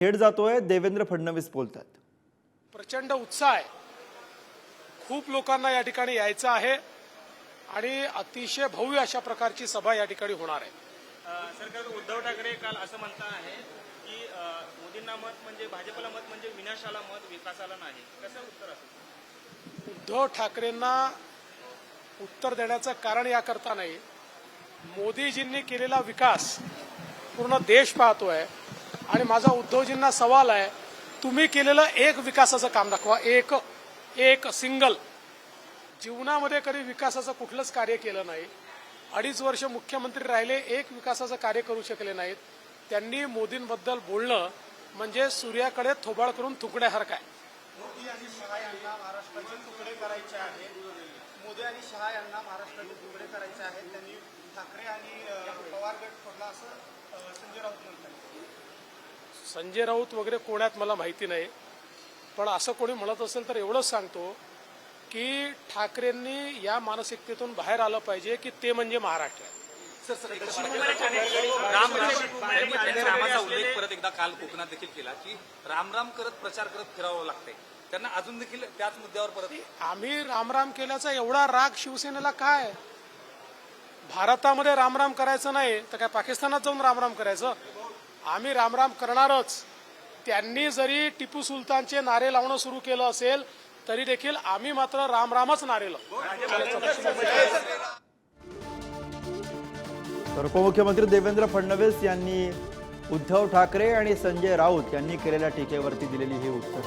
खेड जातोय देवेंद्र फडणवीस बोलतात. प्रचंड उत्साह आहे. खूप लोकांना या ठिकाणी यायचं आहे आणि अतिशय भव्य अशा प्रकारची सभा या ठिकाणी होणार आहे. सरकार उद्धव ठाकरे काल असं म्हणता आहे की मोदींना मत म्हणजे भाजपला मत म्हणजे विनाशाला मत विकासाला नाही. कसं उत्तर असेल? उद्धव ठाकरेंना उत्तर देण्याचं कारण याकरता नाही. मोदीजींनी केलेला विकास पूर्ण देश पाहतोय. आणि माझा उद्धवजींना सवाल आहे तुम्ही केलेलं एक विकासाचं काम दाखवा. एक एक सिंगल जीवनामध्ये कधी विकासाचं कुठलंच कार्य केलं नाही. अडीच वर्ष मुख्यमंत्री राहिले एक विकासाचं कार्य करू शकले नाहीत. त्यांनी मोदींबद्दल बोलणं म्हणजे सूर्याकडे थोबाळ करून थुकण्यासारखं आहे. मोदी आणि शहा यांना महाराष्ट्राचे तुकडे करायचे आहेत. मोदी आणि शहा यांना महाराष्ट्राचे तुकडे करायचे आहेत. त्यांनी ठाकरे आणि पवार गट फोडला असं संजय राऊत संजय राऊत वगैरे कोण्यात मला माहिती नाही. पण असं कोणी म्हणत असेल तर एवढंच सांगतो की ठाकरेंनी या मानसिकतेतून बाहेर आलं पाहिजे की ते म्हणजे महाराष्ट्र. रामाचा उल्लेख परत एकदा काल कोकणात देखील केला की राम राम करत प्रचार करत फिरावं लागते त्यांना अजून देखील त्याच मुद्द्यावर परत आम्ही रामराम केल्याचा एवढा राग शिवसेनेला काय? भारतामध्ये रामराम करायचं नाही तर काय पाकिस्तानात जाऊन रामराम करायचं? आम्ही रामराम करणारच. त्यांनी जरी टिपू सुलतानचे नारे लावणं सुरू केलं असेल तरी देखील आम्ही मात्र रामरामच नारे लावू. तर उपमुख्यमंत्री देवेंद्र फडणवीस यांनी उद्धव ठाकरे आणि संजय राऊत यांनी केलेल्या टीकेवरती दिलेली ही उत्तर.